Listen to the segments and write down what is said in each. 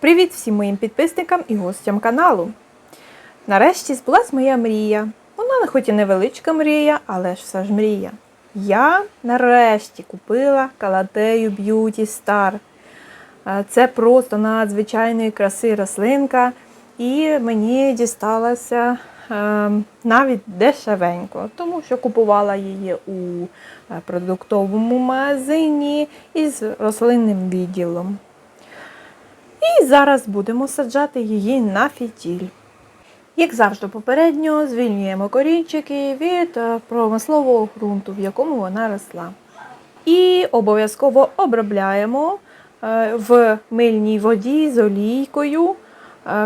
Привіт всім моїм підписникам і гостям каналу. Нарешті збулась моя мрія. Вона хоч і невеличка мрія, але ж все ж мрія. Я нарешті купила Калатею Beauty Star. Е, Це просто надзвичайної краси рослинка, і мені дісталася навіть дешевенько, тому що купувала її у е, продуктовому магазині із рослинним відділом. І зараз будемо саджати її на фітіль. Як завжди попередньо, звільнюємо корінчики від е, промислового ґрунту, в якому вона росла. І обов'язково обробляємо е, в мильній воді з олійкою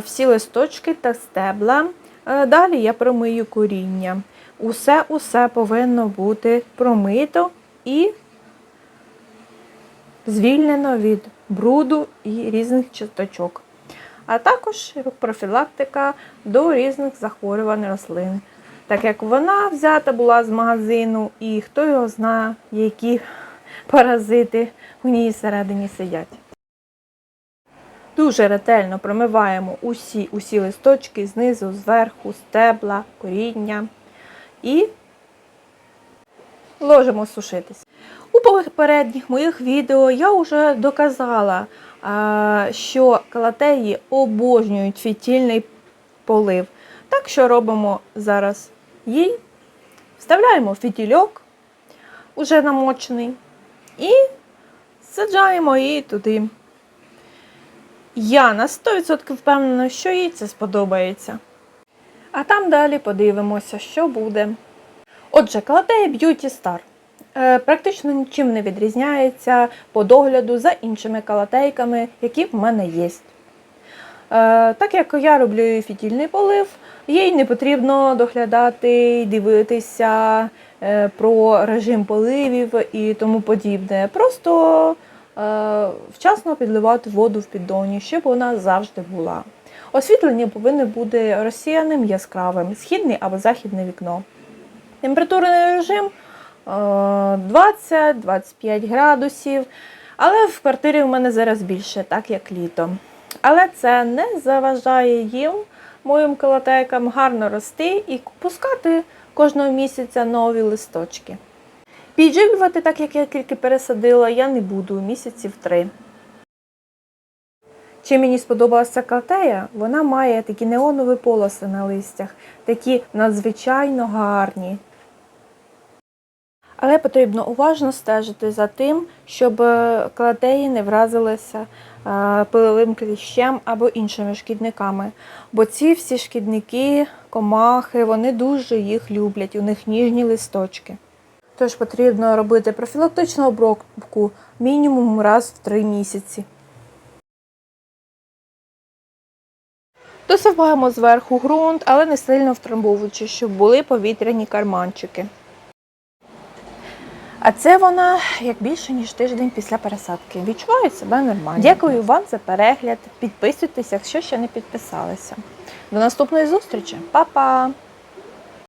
всі листочки та стебла. Е, Далі я промию коріння. Усе-усе повинно бути промито і звільнено від бруду і різних часточок, а також профілактика до різних захворювань рослин. Так як вона взята була з магазину, і хто його знає, які паразити у ній всередині сидять. Дуже ретельно промиваємо усі, усі листочки знизу, зверху, стебла, коріння і ложимо сушитись. У попередніх моїх відео я вже доказала, що калатеї обожнюють фітільний полив. Так що робимо зараз їй. Вставляємо фітільок, уже намочений, і саджаємо її туди. Я на 100% впевнена, що їй це сподобається. А там далі подивимося, що буде. Отже, Калатея Beauty Star е, практично нічим не відрізняється по догляду за іншими калатейками, які в мене є. Е, Так як я роблю фітільний полив, їй не потрібно доглядати дивитися е, про режим поливів і тому подібне. Просто вчасно підливати воду в піддоні, щоб вона завжди була. Освітлення повинно бути розсіяним яскравим, східне або західне вікно. Температурний режим е, 20-25 градусів. Але в квартирі у мене зараз більше, так як літо. Але це не заважає їм, моїм колотейкам, гарно рости і пускати кожного місяця нові листочки. Підживлювати, так як я тільки пересадила, я не буду місяців три. Чим мені сподобалася калтея, вона має такі неонові полоси на листях, такі надзвичайно гарні. Але потрібно уважно стежити за тим, щоб е, кладеї не вразилися е, пиловим кліщем або іншими шкідниками. Бо ці всі шкідники, комахи, вони дуже їх люблять, у них ніжні листочки. Тож потрібно робити профілактичну обробку мінімум раз в 3 місяці. Досипаємо зверху ґрунт, але не сильно втрамбовуючи, щоб були повітряні карманчики. А це вона як більше ніж тиждень після пересадки. Відчуваю себе нормально. Дякую вам за перегляд. Підписуйтесь, якщо ще не підписалися. До наступної зустрічі, Па-па!